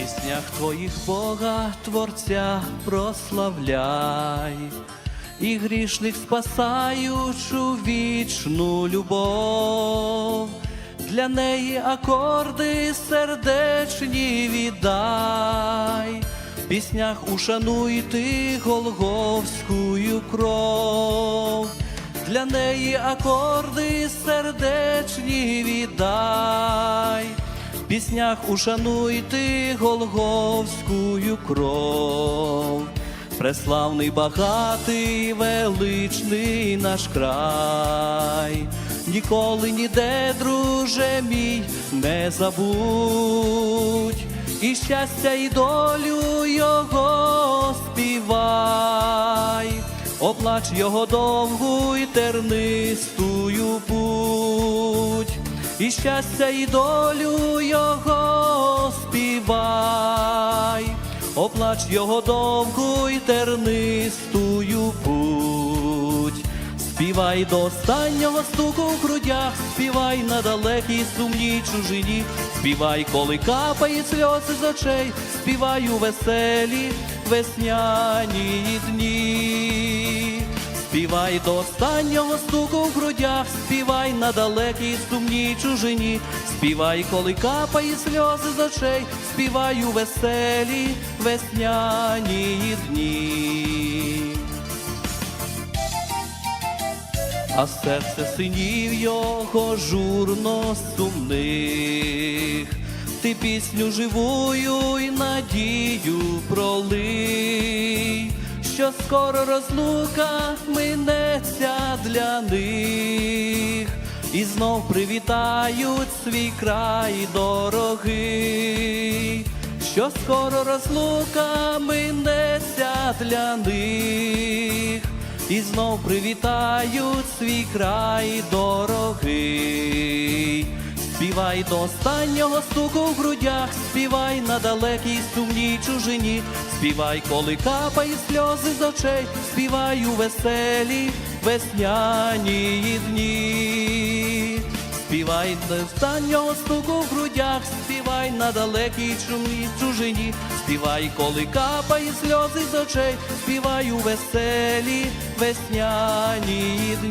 піснях твоїх Бога, Творця прославляй, і грішних спасаючу вічну любов, для неї акорди сердечні віддай, в піснях ушануй ти Голговськую кров. Для неї акорди сердечні віддай, піснях ушануй ти Голговськую кров, преславний, багатий, величний наш край, ніколи ніде, друже мій, не забудь, і щастя, і долю його співай. Оплач його довгу й тернистую путь, і щастя, і долю його співай, оплач його довгу й тернистую путь, співай до останнього стуку в грудях, співай на далекій сумній чужині, співай, коли капає сльози з очей, співай у веселі весняні дні. Співай до останнього стуку в грудях, співай на далекій сумній чужині, співай, коли капає сльози з очей, співай у веселі весняні дні. А серце синів його журно сумних, ти пісню живую й надію пролий, що скоро розлука минеться для них, і знов привітають свій край дорогий, що скоро розлука минеться для них. І знов привітають свій край дорогий. Співай до останнього стуку в грудях, співай на далекій сумній чужині, співай, коли капає сльози з очей, співай у веселі весняні дні. Співай до останнього стуку в грудях, співай на далекій чумній чужині, співай, коли капає сльози з очей, співай у веселі весняні дні.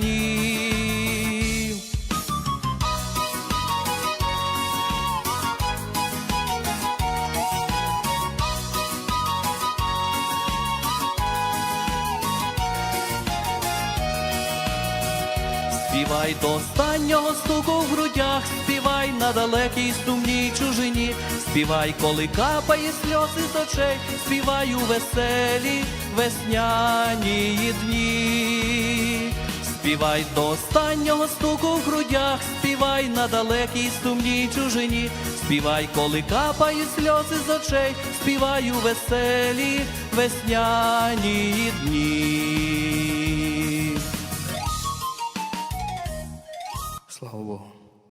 Співай до останнього стуку в грудях, співай на далекій сумній чужині, співай, коли капає сльози з очей, співай у веселі весняні дні. Співай до останнього стуку в грудях, співай на далекій сумній чужині, співай, коли капає сльози з очей, співай у веселі весняні дні.